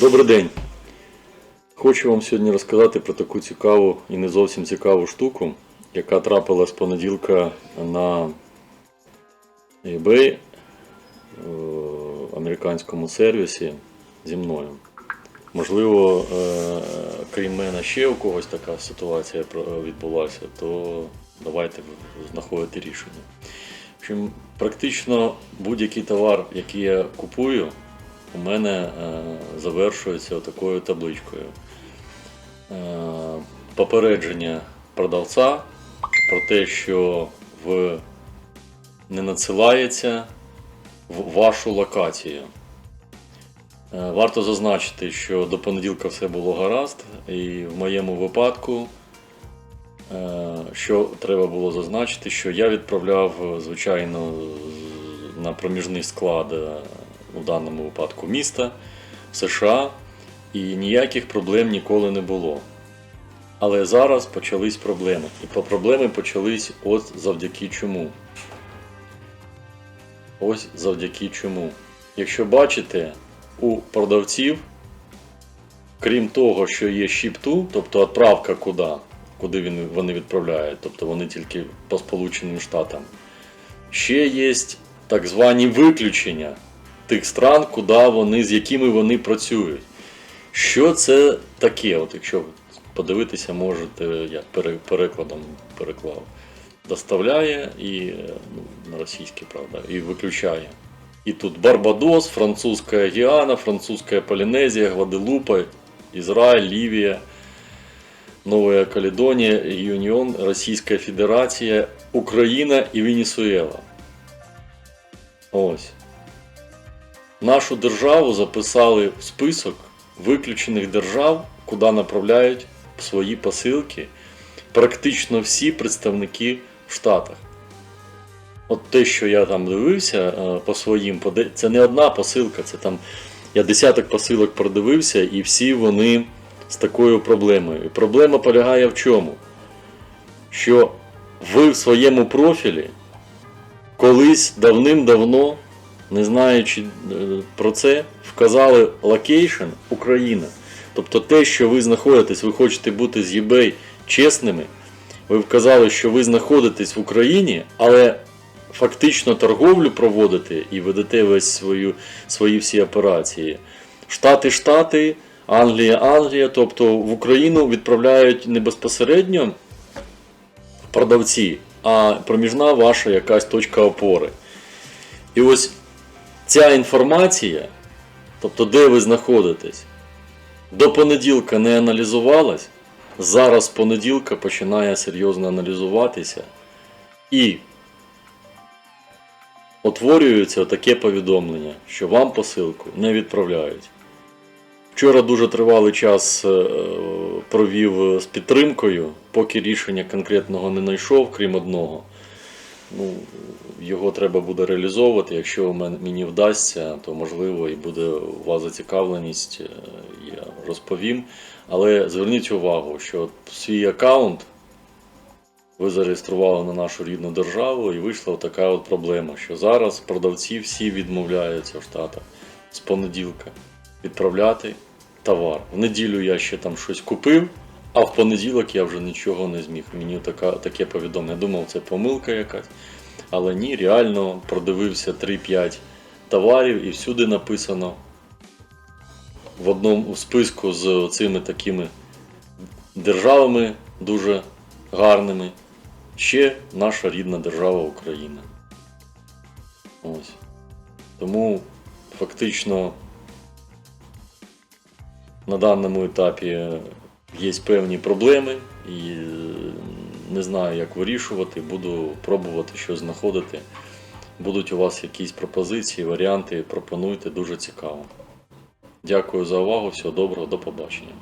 Добрий день. Хочу вам сьогодні розказати про таку цікаву і не зовсім цікаву штуку, яка трапилась з понеділка на eBay в американському сервісі зі мною. Можливо, е, крім мене ще у когось така ситуація відбулася, то давайте знаходити рішення. В практично будь-який товар, який я купую, у мене е, завершується такою табличкою. Е, попередження продавця про те, що в не надсилається в вашу локацію. Е, Варто зазначити, що до понеділка все було гаразд, і в моєму випадку, що треба було зазначити, що я відправляв, звичайно, на проміжний склад у даному випадку міста США, і ніяких проблем ніколи не було. Але зараз почались проблеми. І по проблеми почались от завдяки чому. Ось завдяки чому. Якщо бачите, у продавців, крім того, що є ship-to, тобто відправка куди, куди вони відправляють, тобто вони тільки по Сполученим Штатам, ще є так звані виключення тих стран, куди вони, з якими вони працюють. Що це таке? От якщо подивитися, можете, я перекладом переклав. Доставляє і ну, на російський, правда, і виключає. І тут Барбадос, французька Гіана, французька Полінезія, Гваделупа, Ізраїль, Лівія, Нова Каледонія, Юніон, Російська Федерація, Україна і Венесуела. Ось. Нашу державу записали в список виключених держав, куди направляють свої посилки практично всі представники в Штатах. От те, що я там дивився е, по своїм, це не одна посилка, це там я десяток посилок продивився, і всі вони з такою проблемою. І проблема полягає в чому? Що ви в своєму профілі колись давним-давно, не знаючи е, про це, вказали локейшн Україна. Тобто те, що ви знаходитесь, ви хочете бути з eBay чесними, ви вказали, що ви знаходитесь в Україні, але фактично торговлю проводите і ведете весь свою, свої всі операції. Штати, Штати, Англія, Англія, тобто в Україну відправляють не безпосередньо продавці, а проміжна ваша якась точка опори. І ось ця інформація, тобто де ви знаходитесь, до понеділка не аналізувалась, зараз понеділка починає серйозно аналізуватися. І утворюється таке повідомлення, що вам посилку не відправляють. Вчора дуже тривалий час е, провів з підтримкою, поки рішення конкретного не знайшов, крім одного. Ну, його треба буде реалізовувати. Якщо мені вдасться, то можливо і буде у вас зацікавленість, е, я розповім. Але зверніть увагу, що свій аккаунт ви зареєстрували на нашу рідну державу і вийшла така от проблема, що зараз продавці всі відмовляються в Штатах з понеділка відправляти товар. В неділю я ще там щось купив, а в понеділок я вже нічого не зміг. Мені така, таке повідомлення. Думав, це помилка якась. Але ні, реально продивився 3-5 товарів і всюди написано в одному списку з цими такими державами дуже гарними. Ще наша рідна держава Україна. Ось. Тому фактично на даному етапі є певні проблеми і е, не знаю, як вирішувати. Буду пробувати щось знаходити. Будуть у вас якісь пропозиції, варіанти, пропонуйте, дуже цікаво. Дякую за увагу, всього доброго, до побачення.